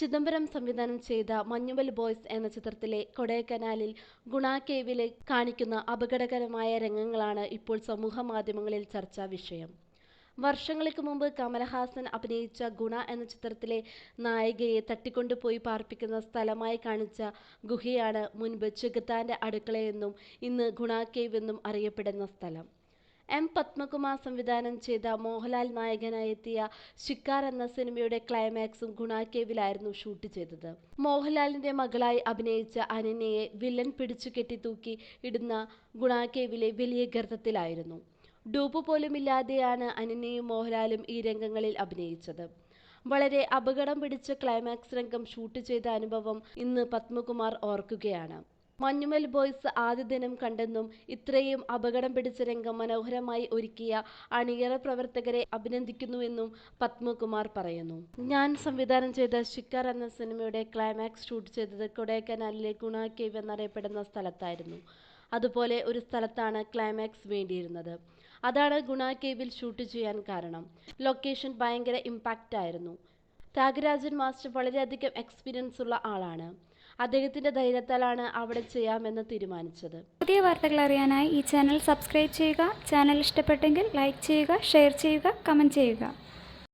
ചിദംബരം സംവിധാനം ചെയ്ത മഞ്ഞുമൽ ബോയ്സ് എന്ന ചിത്രത്തിലെ കൊടൈക്കനാലിൽ ഗുണ കേവിലെ കാണിക്കുന്ന അപകടകരമായ രംഗങ്ങളാണ് ഇപ്പോൾ സമൂഹ മാധ്യമങ്ങളിൽ ചർച്ചാ വിഷയം. വർഷങ്ങൾക്ക് മുമ്പ് കമലഹാസൻ അഭിനയിച്ച ഗുണ എന്ന ചിത്രത്തിലെ നായികയെ തട്ടിക്കൊണ്ടുപോയി പാർപ്പിക്കുന്ന സ്ഥലമായി കാണിച്ച ഗുഹയാണ് മുൻപ് ചെകുത്താന്റെ അടുക്കളയെന്നും ഇന്ന് ഗുണ കേവ് എന്നും അറിയപ്പെടുന്ന സ്ഥലം. എം പത്മകുമാർ സംവിധാനം ചെയ്ത മോഹൻലാൽ നായകനായി എത്തിയ ശിക്കാർ എന്ന സിനിമയുടെ ക്ലൈമാക്സും ഗുണാക്കേവിലായിരുന്നു ഷൂട്ട് ചെയ്തത്. മോഹൻലാലിന്റെ മകളായി അഭിനയിച്ച അനന്യയെ വില്ലൻ പിടിച്ചു കെട്ടി തൂക്കി ഇടുന്ന ഗുണാക്കേവിലെ കേവിലെ വലിയ ഗർത്തത്തിലായിരുന്നു. ഡൂപ്പ് പോലുമില്ലാതെയാണ് അനന്യയും മോഹൻലാലും ഈ രംഗങ്ങളിൽ അഭിനയിച്ചത്. വളരെ അപകടം പിടിച്ച ക്ലൈമാക്സ് രംഗം ഷൂട്ട് ചെയ്ത അനുഭവം ഇന്ന് പത്മകുമാർ ഓർക്കുകയാണ്. മഞ്ഞുമൽ ബോയ്സ് ആദ്യ ദിനം കണ്ടെന്നും ഇത്രയും അപകടം പിടിച്ച രംഗം മനോഹരമായി ഒരുക്കിയ അണിയറ പ്രവർത്തകരെ അഭിനന്ദിക്കുന്നുവെന്നും പത്മകുമാർ പറയുന്നു. ഞാൻ സംവിധാനം ചെയ്ത ശിക്കാർ എന്ന സിനിമയുടെ ക്ലൈമാക്സ് ഷൂട്ട് ചെയ്തത് കൊടൈക്കനാലിലെ ഗുണ കേവ് എന്നറിയപ്പെടുന്ന സ്ഥലത്തായിരുന്നു. അതുപോലെ ഒരു സ്ഥലത്താണ് ക്ലൈമാക്സ് വേണ്ടിയിരുന്നത്. അതാണ് ഗുണ കേവിൽ ഷൂട്ട് ചെയ്യാൻ കാരണം. ലൊക്കേഷൻ ഭയങ്കര ഇമ്പാക്റ്റ് ആയിരുന്നു. ത്യാഗരാജൻ മാസ്റ്റർ വളരെയധികം എക്സ്പീരിയൻസ് ഉള്ള ആളാണ്. അദ്ദേഹത്തിന്റെ ധൈര്യത്താലാണ് അവിടെ ചെയ്യാമെന്ന് തീരുമാനിച്ചത്. പുതിയ വാർത്തകൾ അറിയാനായി ഈ ചാനൽ സബ്സ്ക്രൈബ് ചെയ്യുക. ചാനൽ ഇഷ്ടപ്പെട്ടെങ്കിൽ ലൈക്ക് ചെയ്യുക ഷെയർ ചെയ്യുക കമന്റ് ചെയ്യുക.